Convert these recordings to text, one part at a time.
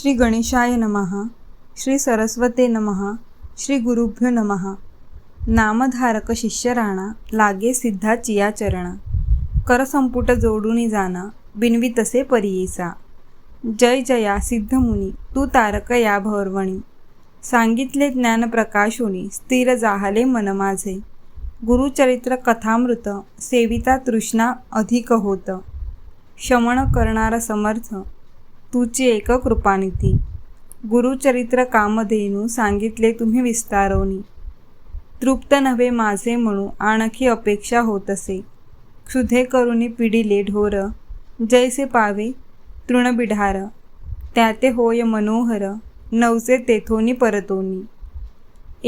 श्री गणेशाय नमः श्री सरस्वते नमः श्री गुरुभ्यो नमः. नामधारक शिष्य राणा लागे सिद्धा चिया चरणा. करसंपुट जोडूनी जाना बिनवी तसे परियेसा. जय जया सिद्धमुनी तू तारक या भरवणी सांगितले ज्ञान प्रकाशोनी स्थिर जाहले मन माझे. गुरुचरित्र कथामृत सेविता तृष्णा अधिक होत. शमन करणारा समर्थ तुची एक कृपानिधी गुरुचरित्र कामधेनू सांगितले तुम्ही विस्तारवणी तृप्त नव्हे माझे म्हणू आणखी अपेक्षा होत असे क्षुधे करुणी पिढीले ढोर. जैसे पावे तृणबिढार. त्याते होय मनोहर. नवसे तेथोनी परतोनी.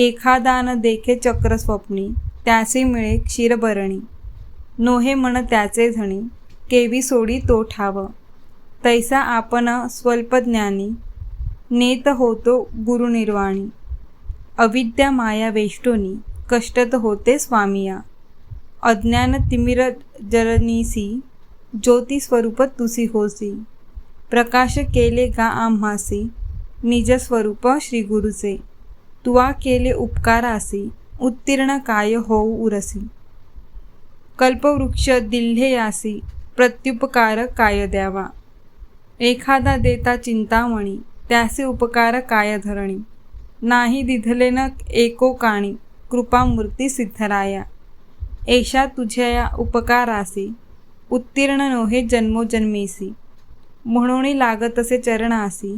एखादान देखे चक्र स्वप्नी त्याचे मिळे क्षीरभरणी. नोहे मन त्याचे झणी केवी सोडी तो ठाव. तैसा आपण स्वल्पज्ञानी नेत होतो गुरुनिर्वाणी अविद्या माया वेष्टोनी कष्टत होते स्वामिया अज्ञान तिमिर जरनीसी ज्योती स्वरूप तुसी होसी प्रकाश केले गा आम्हासी निज स्वरूप श्री गुरुचे तुवा केले उपकारासी उत्तीर्ण काय होऊ उरसी. कल्पवृक्ष दिल्हे यासी प्रत्युपकार काय द्यावा? एखादा देता चिंतामणी त्याचे उपकार काय धरणी नाही दिधले न एको काणी कृपामूर्ती सिद्धराया. ऐशा तुझ्या उपकारासी उत्तीर्ण नोहे जन्मोजन्मेसी. म्हणून लागतसे चरणासी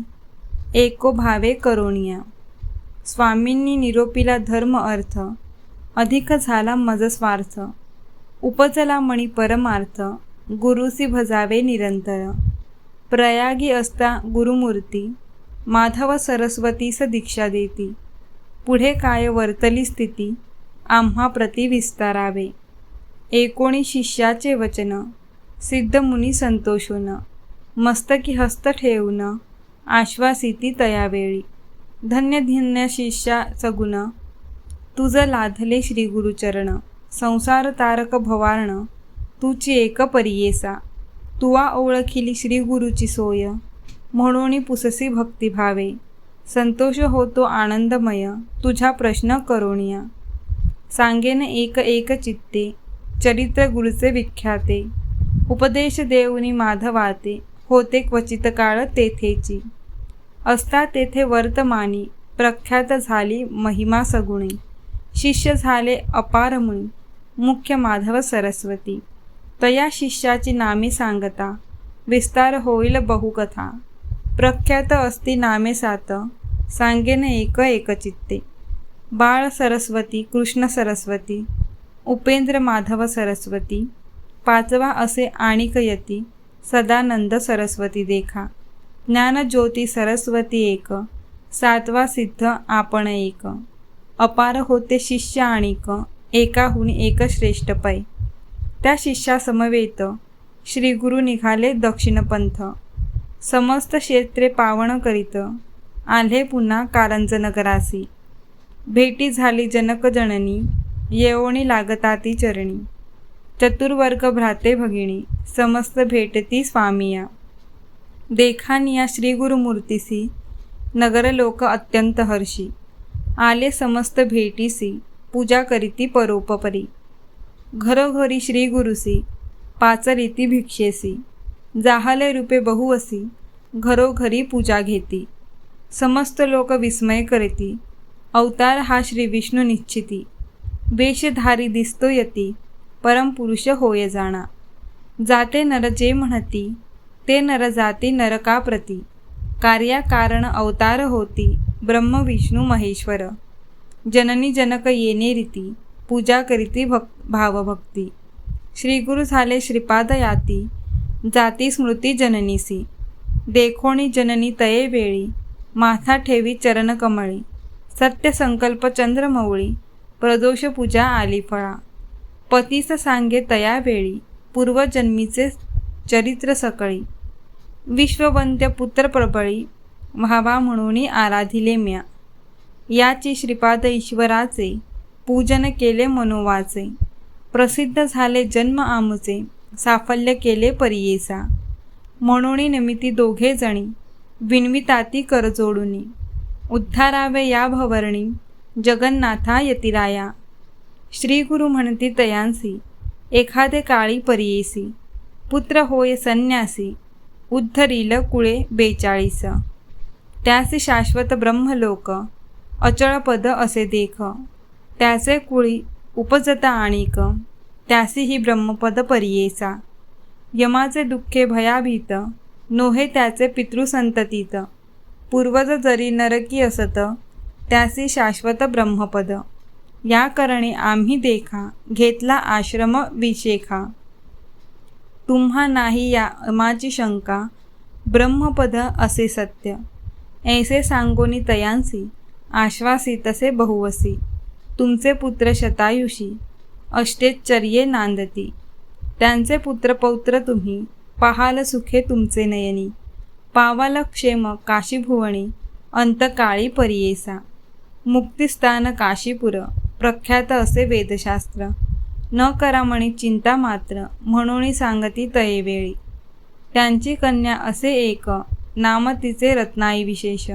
एको भावे करोणिया. स्वामींनी निरोपीला धर्म अर्थ अधिक झाला मज स्वार्थ. मणी परमार्थ गुरुसी भजावे निरंतर. प्रयागी असता गुरुमूर्ती माधव सरस्वतीस दीक्षा देती. पुढे काय वर्तली स्थिती? आम्हा प्रति विस्तारावे. एकोणी शिष्याचे वचन सिद्ध मुनी संतोषून मस्तकी हस्त ठेवून आश्वासिती तयावेळी. धन्य धन्य शिष्या सगुण तुझ लाधले श्री गुरुचरण संसार तारक भवार्ण तुची एक परियेसा. तुवा ओळखिली श्री गुरुची सोय. म्हणून पुससी भक्तिभावे संतोष होतो आनंदमय. तुझा प्रश्न करोनिया सांगेन एक एक चित्ते. चरित्र गुरुचे विख्याते. उपदेश देऊनी माधवाते. होते क्वचित काळ तेथेची. असता तेथे वर्तमानी. प्रख्यात झाली महिमा सगुणी. शिष्य झाले अपारमुनी मुख्य माधव सरस्वती. तया शिष्याची नामे सांगता. विस्तार होईल बहुकथा. प्रख्यात असती नामे सात. सांगेन एक एकचित्ते. बाळ सरस्वती कृष्ण सरस्वती उपेंद्र माधव सरस्वती पाचवा असे आणिक यती सदानंद सरस्वती देखा. ज्ञानज्योती सरस्वती एक सातवा सिद्ध आपण एक. अपार होते शिष्य आणिक एकाहून एक श्रेष्ठ पै. त्या शिष्यासमवेत श्री गुरु निघाले दक्षिणपंथ समस्त क्षेत्रे पावण करीत. आले पुन्हा कारंजनगरासी. भेटी झाली जनकजननी येवणी लागता ती चरणी. चतुर्वर्ग भ्राते भगिनी समस्त भेटती स्वामिया. देखानिया श्री गुरुमूर्तीसी नगर लोक अत्यंत हर्षी. आले समस्त भेटीसी पूजा करीती परोपपरी. घरोघरी श्री गुरुसी पाचरीती भिक्षेसी जाहले रूपे बहुवसी घरोघरी पूजा घेती समस्त लोक विस्मय करीती अवतार हा श्री विष्णू निश्चिती वेशधारी दिसतो यती परमपुरुष होय जाणा. जाते नर जे म्हणती ते नर जाती नरकाप्रती कार्याकारण अवतार होती ब्रह्म विष्णू महेश्वर. जननी जनक येणे रीती पूजा करीती भक् भावभक्ती. श्रीगुरु झाले श्रीपाद याती जाती स्मृती जननीसी. देखोणी जननी तये वेळी माथा ठेवी चरण कमळी. सत्य संकल्प चंद्रमौळी प्रदोष पूजा आली फळा. पतीस सांगे तया वेळी पूर्वजन्मीचे चरित्र सकळी. विश्ववंत्य पुत्र प्रबळी व्हावा म्हणून आराधिले म्या. याची श्रीपाद ईश्वराचे पूजन केले मनोवाचे. प्रसिद्ध झाले जन्म आमचे साफल्य केले परियेसा. म्हणून निमित्ती दोघे जणी विणविताती करजोडुनी उद्धारावे या भवर्णी जगन्नाथा यतिराया. श्री गुरु म्हणती तयांसी एखादे काळी परियेसी. पुत्र होय संन्यासी उद्धरील कुळे बेचाळीस. त्यास शाश्वत ब्रह्मलोक अचळपद असे देख. त्याचे कुळी उपजता आणिक त्यासी ही ब्रह्मपद परियेसा. यमाचे दुःखे भयाभीत नोहे त्याचे पितृसंततीत. पूर्वज जरी नरकी असत त्यासी शाश्वत ब्रह्मपद. या करणे आम्ही देखा घेतला आश्रम विशेखा. तुम्हा नाही या अमाची शंका ब्रह्मपद असे सत्य. ऐसे सांगोनी तयांसी आश्वासी तसे बहुवसी. तुमचे पुत्र शतायुषी अष्टेश्चर्ये नांदती. त्यांचे पुत्र पौत्र तुम्ही पाहाल सुखे तुमचे नयनी. पावाल क्षेम काशीभुवणी अंतकाळी परियेसा. मुक्तिस्थान काशीपुर प्रख्यात असे वेदशास्त्र. न करा म्हणे चिंता मात्र म्हणून सांगती तयेवेळी त्यांची कन्या असे एक नाम तिचे रत्नाई विशेष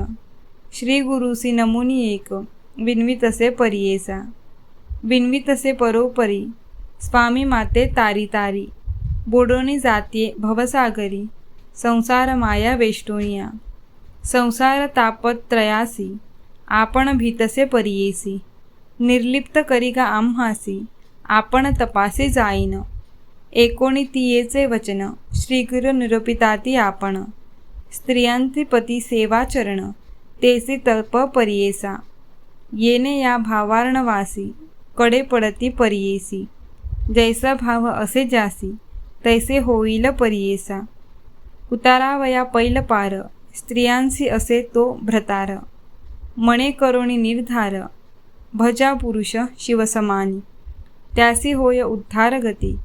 श्री गुरुसी नमुनी एक विन्वितसे परियेसा. विन्वितसे परोपरी. स्वामी माते तारी तारी. बोडोनी जाते भवसागरी. संसार माया वेष्टोनिया. संसार तापत्रयासी आपण भीतसे परियेसी. निर्लिप्त करिगा आम्हासी आपण तपासे जाईन. एकोणी तियेचे वचन. श्रीगुरु निरूपिताती आपण. स्त्रियांचे पती सेवाचरण तेसी तप परियेसा. येणे या भावार्णवासी कडे पडती परियेसी. जैसा भाव असे जासी तैसे होईल परियेसा. उतारावया पैल पार स्त्रियांसी असे तो भ्रतार. मणे करोणी निर्धार भजा पुरुष शिवसमानी. त्यासी होय उद्धार गती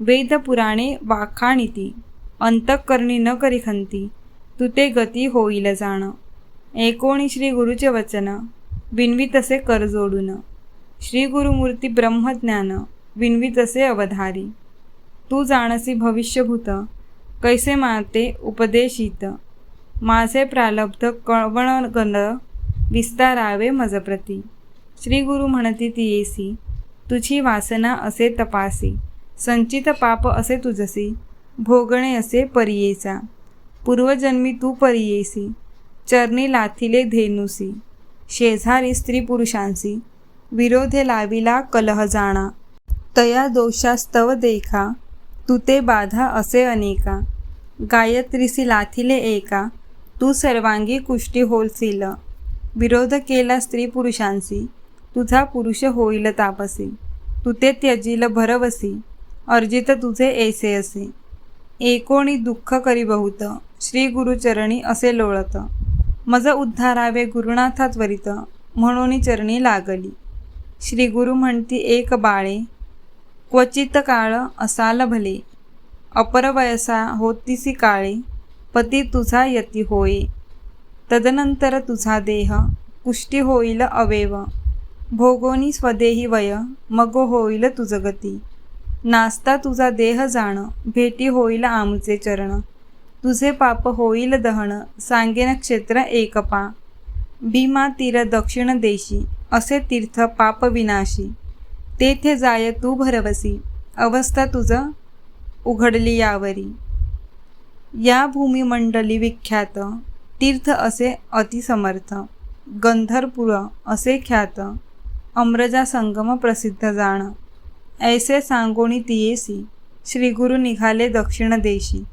वेद पुराणे वाखाणिती. अंतकरणी न करी खंती तुते ते गती होईल जाण. एकोणी श्री गुरुचे वचन विन्वितसे कर जोडून. श्री गुरुमूर्ती ब्रह्मज्ञान तसे अवधारी. तू जाणसी भविष्यभूत कैसे माते उपदेशित. माझे प्रालब्ध कळवणगंध विस्तारावे मजप्रती. श्री गुरु म्हणती ती येसी तुझी वासना असे तपासी. संचित पाप असे तुझसी भोगणे असे परियेचा. पूर्वजन्मी तू परियेसी चरणी लाथिले धेनुसी. शेजारी स्त्री पुरुषांसी विरोधे लाविला कलह जाणा. तया दोषास्तव देखा तुते ते बाधा असे अनेका. गायत्रीसी लाथिले एका तू सर्वांगी कुष्टी होलसील. विरोध केला स्त्री पुरुषांसी तुझा पुरुष होईल तापसी. तुते ते त्यजील भरवसी अर्जित तुझे ऐसे असे. एकोणी दुःख करी बहुत श्री गुरुचरणी असे लोळत. मज उद्धारावे गुरुनाथा त्वरित म्हणून चरणी लागली. श्री गुरु म्हणती एक बाळे क्वचित काळ असाल भले अपरवयसा होतीसी काळे पती तुझा यती होये तदनंतर तुझा देह कुष्टी होईल अवेव भोगोनी स्वदेही वय मग होईल तुझ गती नाचता तुझा देह जाण भेटी होईल आमचे चरण तुझे पाप होईल दहन सांगेन क्षेत्र एकपा. भीमा तीर दक्षिण देशी असे तीर्थ पाप विनाशी. तेथे जाय तू भरवसी अवस्था तुझ उघडली यावरी. या भूमिमंडली विख्यात तीर्थ असे अतिसमर्थ गंधर्पुर असे ख्यात अम्रजा संगम प्रसिद्ध जाण. ऐसे सांगोणी तियेसी श्री गुरु निघाले दक्षिण देशी.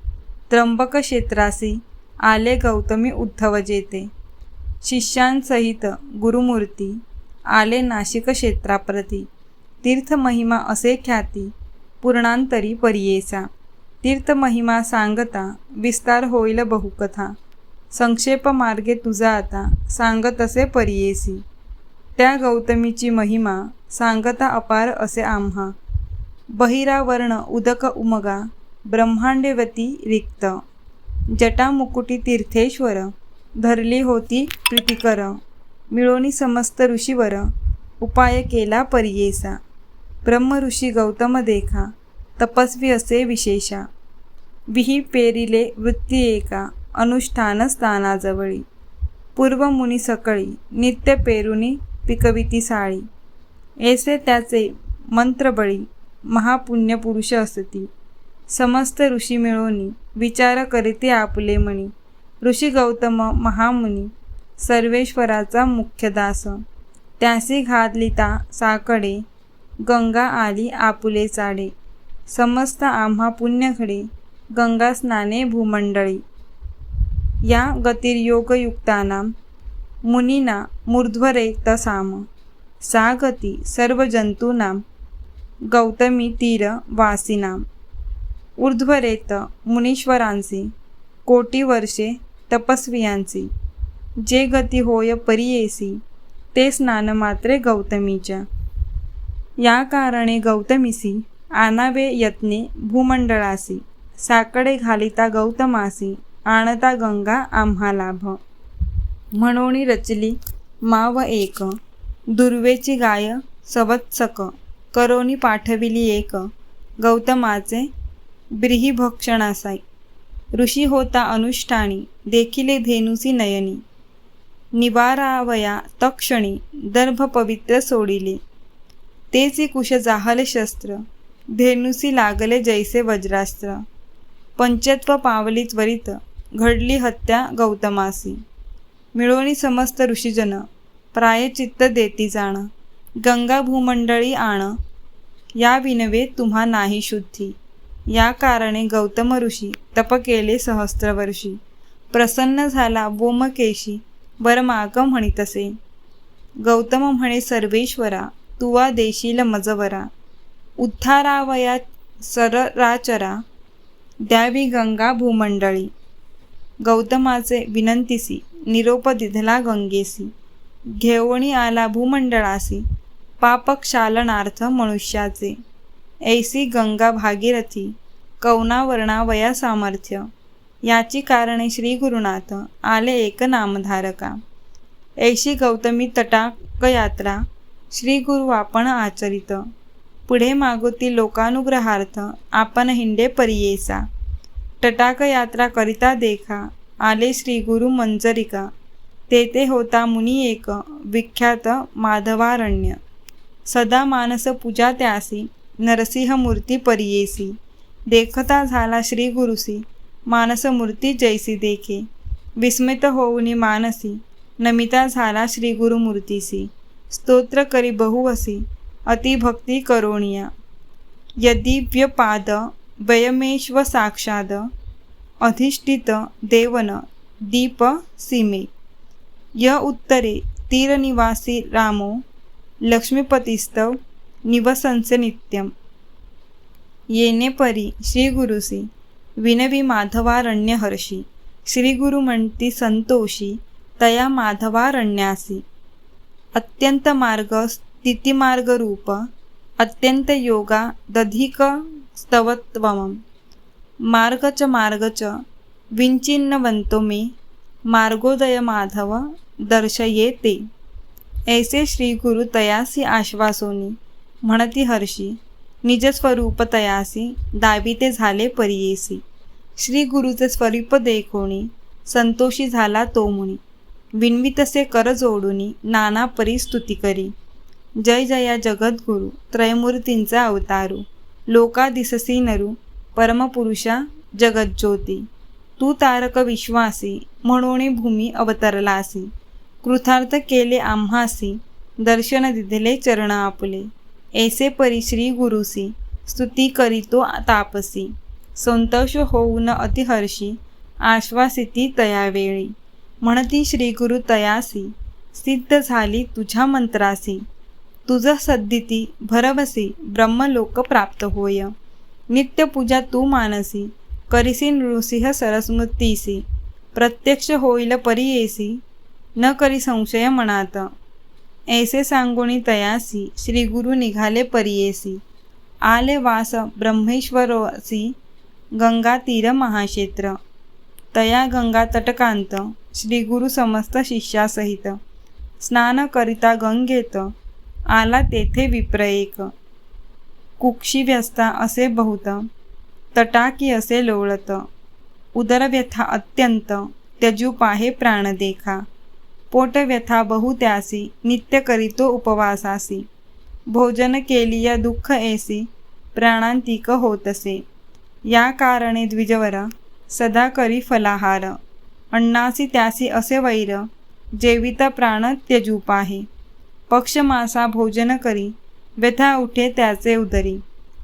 त्र्यंबक क्षेत्रासी आले गौतमी उद्धव जेते शिष्यांसहित गुरुमूर्ती आले नाशिक क्षेत्राप्रती तीर्थमहिमा असे ख्याती पूर्णांतरी परियेसा. तीर्थमहिमा सांगता विस्तार होईल बहुकथा. संक्षेप मार्गे तुझा आता सांगत असे परियेसी. त्या गौतमीची महिमा सांगता अपार असे आम्हा. बहिरावर्ण उदक उमगा ब्रह्मांडेवती रिक्त. जटामुकुटी तीर्थेश्वर. धरली होती प्रीतिकर. मिळोनी समस्त ऋषीवर. उपाय केला परियेसा. ब्रह्मऋषी गौतम देखा. तपस्वी असे विशेषा. विही पेरिले वृत्ती एका. अनुष्ठान स्थानाजवळी. पूर्व मुनी सकळी. नित्य पेरुनी पिकविती साळी. ऐसे त्याचे मंत्रबळी. महापुण्यपुरुष असती. समस्त ऋषी मिळवणी विचार करीते आपले मणी. ऋषी गौतम महामुनी सर्वेश्वराचा मुख्य दास. त्यासी घातलिता साकडे गंगा आली आपुले चाडे. समस्त आम्हा पुण्यखडे गंगा स्नाने भूमंडळी. या गतिर्योगयुक्ताना मुनीना मूर्ध्वरे तसाम. सा गती सर्व जंतूनां गौतमी तीर वासिनाम. ऊर्ध्वरेत मुनीश्वरांची कोटी वर्षे तपस्वियांची जे गती होय परियेसी ते स्नान मात्रे गौतमीच्या. या कारणे गौतमीसी आनावे यत्ने भूमंडळासी. साकडे घालिता गौतमासी आणता गंगा आम्हा लाभ. म्हणून रचली माव एक दुर्वेची गाय सवत्सक करोनी पाठविली एक. गौतमाचे ब्रीहिभक्षणासाई ऋषी होता अनुष्ठानी देखिले धेनुसी नयनी. निवारावया तक्षणी दर्भ पवित्र सोडिले. तेची कुश जाहले शस्त्र धेनुसी लागले जैसे वज्रास्त्र. पंचत्व पावली त्वरित घडली हत्या गौतमासी. मिळवणी समस्त ऋषीजन प्रायचित्त देती जाण. गंगा भूमंडळी आण. या विनवे तुम्हा नाही शुद्धी. या कारणे गौतम ऋषी तप केले सहस्त्रवर्षी प्रसन्न झाला वोमकेशी वरमाग म्हणितसे. गौतम म्हणे सर्वेश्वरा तुवा देशील मजवरा उद्धारावया सरराचरा. द्यावी गंगा भूमंडळी. गौतमाचे विनंतीसी निरोप दिधला गंगेसी. घेवणी आला भूमंडळासी पापक्षालनार्थ मनुष्याचे. ऐसी गंगा भागीरथी कौनावर्णावया सामर्थ्य याची कारणे श्री गुरुनाथ आले एक नामधारका. ऐशी गौतमी तटाक यात्रा श्री गुरु आपण आचरित. पुढे मागोती लोकानुग्रहार्थ आपण हिंडे परियेसा. तटाक यात्रा करिता देखा आले श्री गुरु मंजरिका. तेथे होता मुनी एक विख्यात माधवारण्य. सदा मानस पूजा त्यासी नरसिंह मूर्ती परियेसी. देखता झाला श्री गुरुसी मानस मूर्ती जैसी देखे. विस्मित होऊनी मानसी. नमिता झाला श्री गुरुमूर्तीसी स्तोत्र करी बहुवसी. अतिभक्ती करोणिया. यदिव्यपाद वयमेश्व साक्षाद. अधिष्ठित देवन दीप सीमे. य उत्तरे तीरनिवासी रामो. लक्ष्मीपतीस्तव निवसंसे नित्यम। येणे परी श्रीगुरुसी विनवी माधवारण्य हर्षी। श्रीगुरु म्हणती संतोषी। तया माधवारण्यासी। अत्यंत मार्ग स्थितिमार्ग रूप। अत्यंत योगा दधिक स्तवत्वम। मार्गच मार्गच। विंचिन्नवंतो मे। मार्गोदय माधव दर्शये ते ऐसे श्री गुरु तयासी आश्वासोनी। म्हणती हर्षी निजस्वरूप तयासी दाविते झाले परियेसी. श्री गुरुचे स्वरूप देखोणी संतोषी झाला तो मुनी. विनवितसे कर जोडुनी नाना परिस्तुती करी. जय जया जगद्गुरु त्रयमूर्तींचा अवतारू. लोका दिससी नरू परमपुरुषा जगज्योती. तू तारक विश्वासी म्हणून भूमी अवतरलासी. कृथार्थ केले आम्हासी दर्शन दिधले चरण आपले. ऐसे परी श्री गुरुसी स्तुती करीतो तापसी। संतोष होऊन अतिहर्षी आश्वासिती तयावेळी म्हणती श्री गुरु तयासी सिद्ध झाली तुझ्या मंत्रासी। तुझ सद्दिती भरवसी ब्रह्मलोक प्राप्त होय। नित्यपूजा तू मानसी करिसी नृसिंह सरस्मृतीसी। प्रत्यक्ष होईल परियेसी न करी संशय मनात। ऐसे सांगोणी तयासी श्री गुरु निघाले परियेसी आले वास ब्रह्मेश्वरोसी गंगा तीर महाक्षेत्र. तया गंगा तटकांत श्री गुरु समस्त शिष्यासहित. स्नान करिता गंगेत आला तेथे विप्र एक. कुक्षी व्यस्ता असे बहुत तटाकी असे लोळत. उदरव्यथा अत्यंत त्यजू पाहे प्राण देखा. पोटव्यथा बहु त्यासी नित्य करीतो उपवासासी. भोजन केलिया दुःख ऐसी प्राणांतिक होतसे. या कारणे द्विजवर सदा करी फलाहार. अण्णासी त्यासी असे वैर जेवित प्राण त्यजूपाहे. पक्ष मासा भोजन करी व्यथा उठे त्याचे उदरी.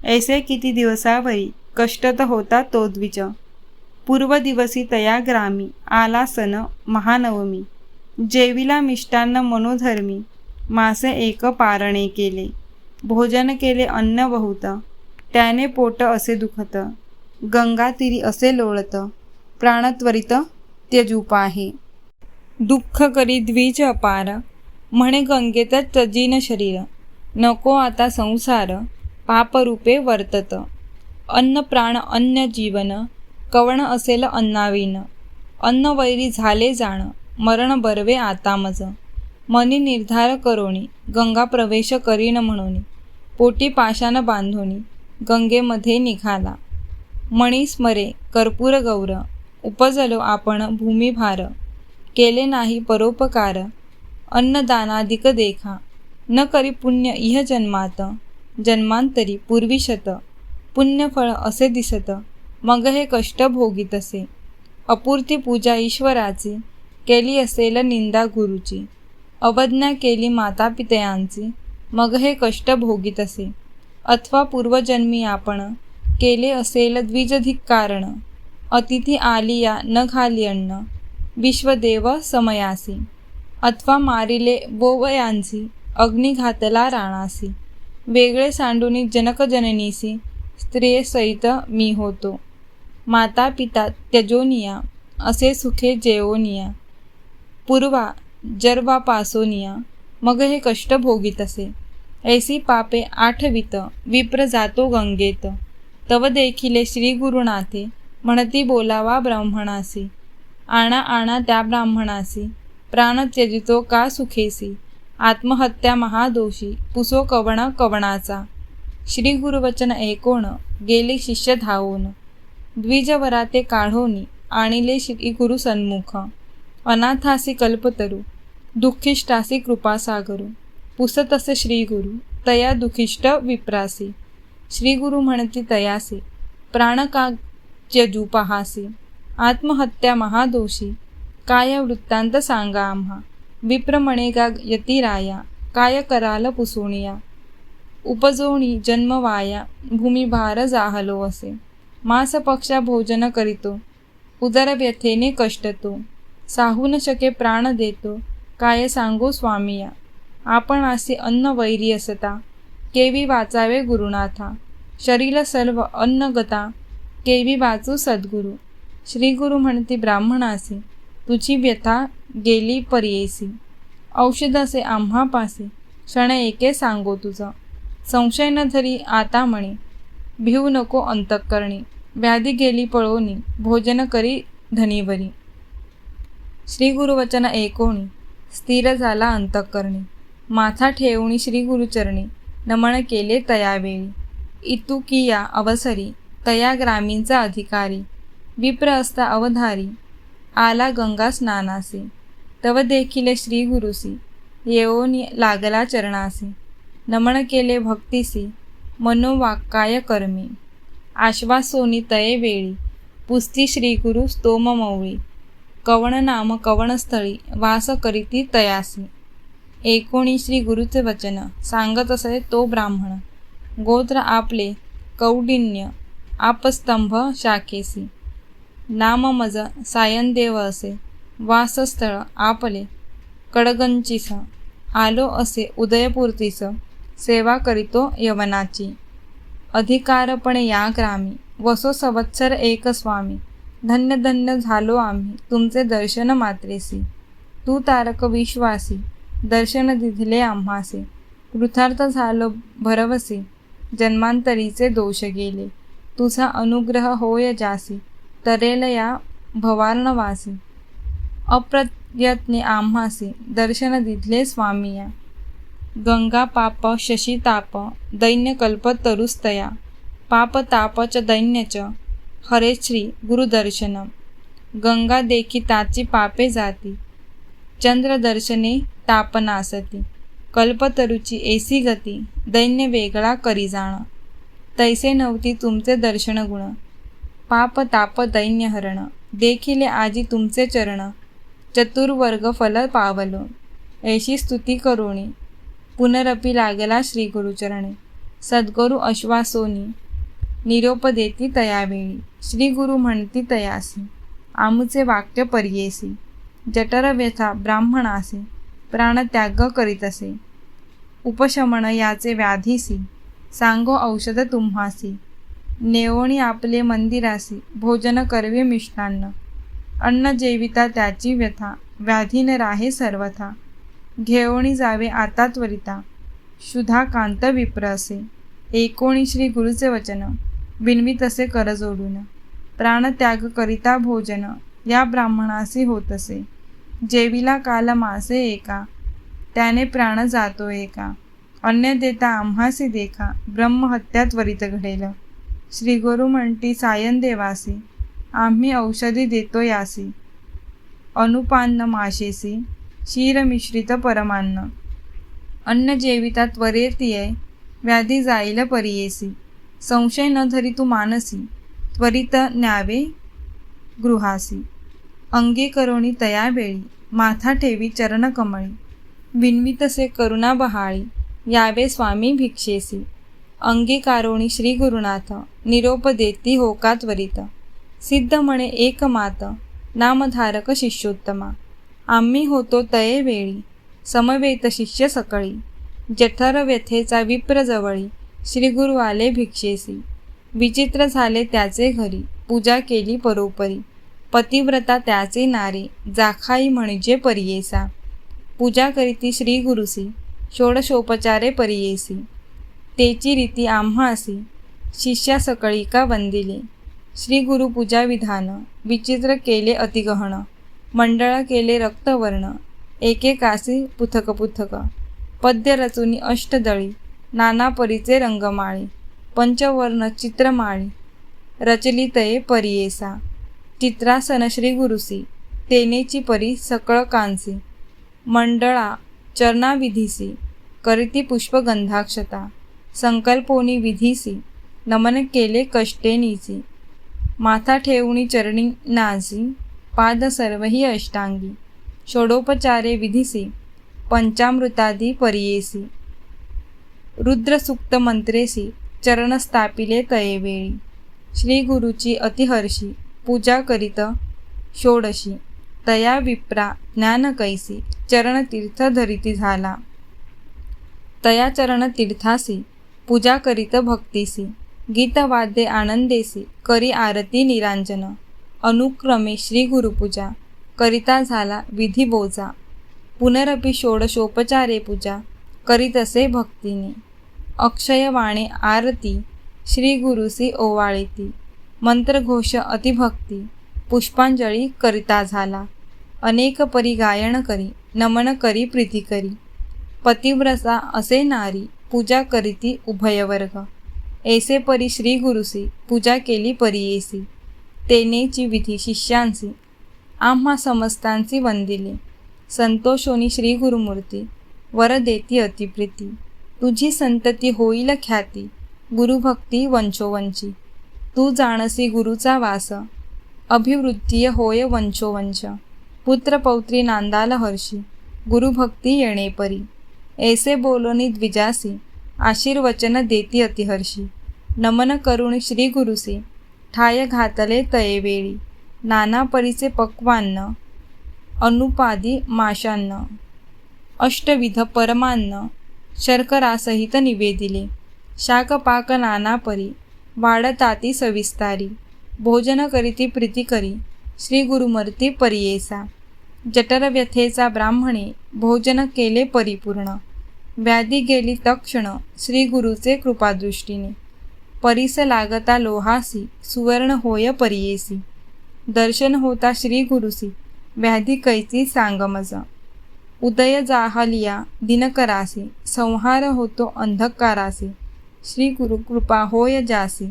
ऐसे किती दिवसावरी कष्टत होता तो द्विज. पूर्व दिवसी तया ग्रामी आला सन महानवमी. जेविला मिष्टान्न मनोधर्मी मासे एक पारणे केले. भोजन केले अन्न बहुत. त्याने पोट असे दुखत. गंगा तिरी असे लोळत. प्राणत्वरित त्यजूपाहे. दुःख करी द्विज अपार. म्हणे गंगेतच तजीन शरीर. नको आता संसार. पापरूपे वर्तत. अन्न प्राण अन्न जीवन. कवण असेल अन्नाविन. अन्न वैरी झाले जाण. मरण बरवे आता मज. मनी निर्धार करोणी गंगा प्रवेश करीन म्हणून. पोटी पाषाण बांधोनी गंगेमध्ये निघाला. मणी स्मरे कर्पूर गौर उपजलो आपण भूमिभार केले नाही परोपकार अन्नदानादिक देखा. न करी पुण्य इह जन्मात जन्मांतरी पूर्वीशत पुण्यफळ असे दिसत मग हे कष्ट भोगीत असे. अपूर्ती पूजा ईश्वराची केली असेल निंदा गुरुची. अवज्ञा केली माता पितयांची मग हे कष्ट भोगीत असे. अथवा पूर्वजन्मी आपण केले असेल द्विजधिक कारण. अतिथी आलिया न घाली अन्न. विश्वदेव समयासी. अथवा मारिले बोवयांसी अग्निघातला राणासी. वेगळे सांडुनी जनकजननीसी स्त्रियेसहित मी होतो. माता पिता त्यजोनिया. असे सुखे जेवोनिया पूर्वा जर्वापासोनिया मग हे कष्ट भोगीत असे. ऐसी पापे आठवित विप्र जातो गंगेत. तव देखिले श्री गुरुनाथे म्हणती बोलावा ब्राह्मणासी. आणा आणा त्या ब्राह्मणासी प्राण त्यजितो का सुखेसी. आत्महत्या महादोषी पुसो कवण कवणाचा. श्री गुरुवचन ऐकोण गेले शिष्य धावून. द्विजवराते काढोनी आणिले श्री गुरु सन्मुख. अनाथासी कल्पतरू दुःखिष्टासी कृपासागरू पुसतसे श्री गुरु तया दुखिष्ट विप्रासी। श्रीगुरु म्हणती तयासी प्राणकाजूपहासी आत्महत्या महादोषी काय वृत्तांत सांगा आम्हा विप्र म्हणेगा यतिराया काय कराल पुसोणिया उपजोणी जन्मवाया भूमिभार जाहलो असे। मास पक्षा भोजन करीतो उदर व्यथेने कष्टतो। साहून शके प्राण देतो. काय सांगू स्वामिया? आपण असे अन्न वैरी असता. केवी वाचावे गुरुनाथा. शरीर सर्व अन्नगता केवी वाचू सद्गुरू. श्री गुरु म्हणती ब्राह्मणासी तुझी व्यथा गेली पर्येसी. औषध असे क्षण एके सांगो तुझं. संशय न धरी आता म्हणे भिऊ नको अंतकरणी. व्याधी गेली पळोनी भोजन करी धनीवरी. श्री गुरुवचन ऐकोणी स्थिर झाला अंतकरणी. माथा ठेवणी श्री गुरुचरणी नमन केले तयावेळी. इतुकिया अवसरी तया ग्रामीणचा अधिकारी. विप्र असता अवधारी आला गंगा स्नानासी. तव देखील श्री गुरुसी येऊन लागला चरणासी. नमन केले भक्तीसी मनोवाक्काय कर्मी. आश्वासोनी तये वेळी पुस्ती श्री गुरु कवण नाम कवणस्थळी वास करीती तयासी. एकोणी श्री गुरुचे वचन. सांगत असे तो ब्राह्मण. गोत्र आपले कौडिन्य आपस्तंभ शाखेसी. नाम मज सायनदेव असे. वासस्थळ आपले कडगंचीस. आलो असे उदयपूर्तीस. सेवा करीतो यवनाची. अधिकारपणे या ग्रामी. वसो संवत्सर एक स्वामी. धन्य धन्य झालो आम्ही. तुमचे दर्शन मात्रेसी. तू तारक विश्वासी. दर्शन दिधले आम्हासे. कृथार्थ झालो भरवसे. जन्मांतरीचे दोष गेले. तुझा अनुग्रह होय जासी. तरेल या भवार्णवासी. अप्रयत्ने आम्हासी. दर्शन दिधले स्वामिया. गंगा पाप शशी ताप. दैन्यकल्प तरुस्तया. पाप ताप च दैन्य च. हरे श्री गुरुदर्शनम. गंगा देखी ताची पापे जाती. चंद्रदर्शने तापनासती. कल्पतरुची एसी गती. दैन्य वेगळा करी जाण. तैसे नव्हती तुमचे दर्शन गुण. पाप ताप दैन्य हरण. देखिले आजी तुमचे चरण. चतुर्वर्ग फल पावलो. ऐशी स्तुती करुणी. पुनरपी लागला श्री गुरुचरणे. सद्गुरु अश्वासोनी. निरोप देती तयावेळी. श्री गुरु म्हणती तयासी. आमुचे वाक्य पर्येसी. जठर व्यथा ब्राह्मणासे. प्राणत्याग करीत असे उपशमन याचे व्याधीसी. सांगो औषध तुम्हासी. नेवणी आपले मंदिरासी. भोजन करवे मिष्टान्न. अन्न जेविता त्याची व्यथा. व्याधीन राहे सर्वथा. घेवणी जावे आता त्वरिता शुधा कांत विप्र असे एकोणी श्री गुरुचे वचन. बिनवी तसे कर जोडून. प्राणत्याग करिता भोजन या ब्राह्मणासी होत असे जेविला काल मासे एका त्याने प्राण जातो एका. अन्य देता आम्हासी देखा ब्रह्महत्या त्वरित घडेल. श्रीगुरु म्हणती सायन देवासी आम्ही औषधी देतो यासी. अनुपान्न माशेसी क्षीर मिश्रित परमान्न. अन्न जेविता त्वरेतीये व्याधी जाईल परियेसी. संशय न धरी तू मानसी त्वरित न्यावे गृहासी. अंगे करोणी तयावेळी माथा ठेवी चरण कमळी. विनवी करुणा बहाळी यावे स्वामी भिक्षेसी. अंगीकारोणी श्री गुरुनाथ निरोप देती होका त्वरित. सिद्ध म्हणे एक मात नामधारक शिष्योत्तमा. आम्ही होतो तये वेळी समवेत शिष्य सकळी. जठर व्यथेचा विप्र श्रीगुरु श्री आले भिक्षेसी. विचित्र झाले त्याचे घरी. पूजा केली परोपरी. पतिव्रता त्याचे नारे. जाखाई म्हणजे परियेसा. पूजा करीती श्री गुरुसी षोडशोपचारे परियेसी. तेची रीती आम्हासी शिष्या सकळी का वंदिले. श्री गुरु पूजा विधान. विचित्र केले अतिगहन मंडळ केले रक्तवर्ण. एकेकासी पुथक पुथक पद्य रचुनी अष्टदळी. नाना परीचे रंगमाळी पंचवर्ण चित्रमाळी रचली तये परियेसा चित्रासन श्री गुरुसी तेनेची परी सकळ कांसी मंडळा चरणाविधीसी करीती पुष्पगंधाक्षता संकल्पोनी विधीसी नमन केले कष्टेनीसी माथा ठेवणी चरणी नासी पाद सर्वही अष्टांगी षोडोपचारे विधीसी पंचामृतादी परियेसी. रुद्रसुक्त मंत्रेसी चरण स्थापिले तयेवेळी श्री गुरुची अतिहर्षी पूजा करीत षोडशी. तया विप्रा ज्ञान कैसी चरणतीर्थ धरिती झाला. तया चरण तीर्थासी पूजा करीत भक्तीसी. गीतवाद्ये आनंदेसी करी आरती निरांजन. अनुक्रमे श्री गुरुपूजा करिता झाला विधी बोजा पुनरपि षोडशोपचारे पूजा. करीत असे भक्तीने. अक्षयवाणे आरती श्री गुरुसी ओवाळीती मंत्रघोष अतिभक्ती पुष्पांजळी करिता झाला. अनेक परी गायन करी नमन करी प्रीती करी. पतिव्रसा असे नारी पूजा करीती उभयवर्ग. ऐसे परी श्री गुरुसी पूजा केली परियेसी तेनेची विधी शिष्यांसी आम्हा समस्तांसी वंदिले. संतोषोनी श्री गुरुमूर्ती वर देती अतिप्रीती तुझी संतती होईल ख्याती. गुरुभक्ती वंचोवंची. तू जाणसी गुरुचा वास. अभिवृत्तीय होय वंचोवंच. पुत्रपौत्री नांदाल हर्षी. गुरुभक्ती येणे परी. ऐसे बोलोनी द्विजासी. आशीर्वचन देती अतिहर्षी नमन करुण श्री गुरुसी. ठाय घातले तयेवेळी नाना परीचे पक्वान्न. अनुपादी माशान्न. अष्टविध परमान्न शर्करासहित निवेदिले शाकपाक नानापरी वाढताती सविस्तारी भोजन करीती प्रीती करी श्री गुरुमर्ती परियेसा जठरव्यथेचा ब्राह्मणे भोजन केले परिपूर्ण व्याधी गेली तक्षण श्री गुरुचे कृपादृष्टीने परिस लागता लोहासी सुवर्ण होय परियेसी दर्शन होता श्री गुरुसी व्याधी कैची सांगमज. उदय जाहलिया दिनकरासी संहार होतो अंधकारासी श्री गुरु कृपा होय जासी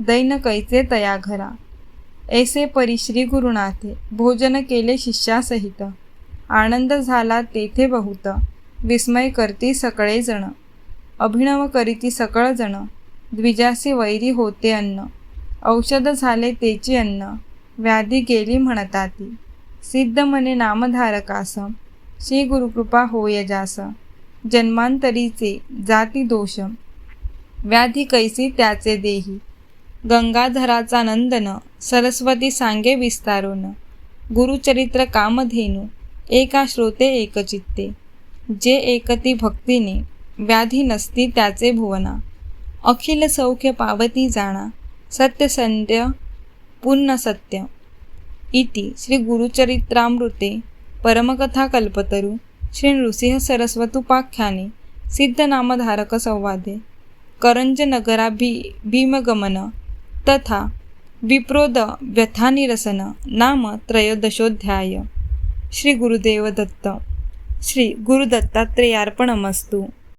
दैन कैचे तया घरा? ऐसे परी श्री गुरुनाथे भोजन केले शिष्यासहित आनंद झाला तेथे बहुत विस्मय करती सकळेजण अभिनव करीती सकळजण द्विजासी वैरी होते अन्न औषध झाले तेची अन्न व्याधी गेली म्हणताती सिद्ध मने नामधारकास श्री गुरुकृपा होय जास. जन्मांतरीचे जाती दोष. व्याधी कैसी त्याचे देही. गंगाधराचा नंदन सरस्वती सांगे विस्तारून गुरुचरित्र कामधेनू एका श्रोते एकचित्ते. जे एकती भक्तीने व्याधी नसती त्याचे भुवना. अखिल सौख्य पावती जाणा सत्यसंध्य पुन्हा सत्य. इति श्री गुरुचरित्रामृते. परमकथा कल्पतरू श्री नृसिंह सरस्वतुपाख्याने सिद्धनामधारक संवादे। करंजनगराभि भीमगमन तथा विप्रोद व्यथानिरसन नाम त्रयोदशोध्याय श्री गुरुदेव दत्त श्री गुरुदत्तात्रेयार्पणमस्तु।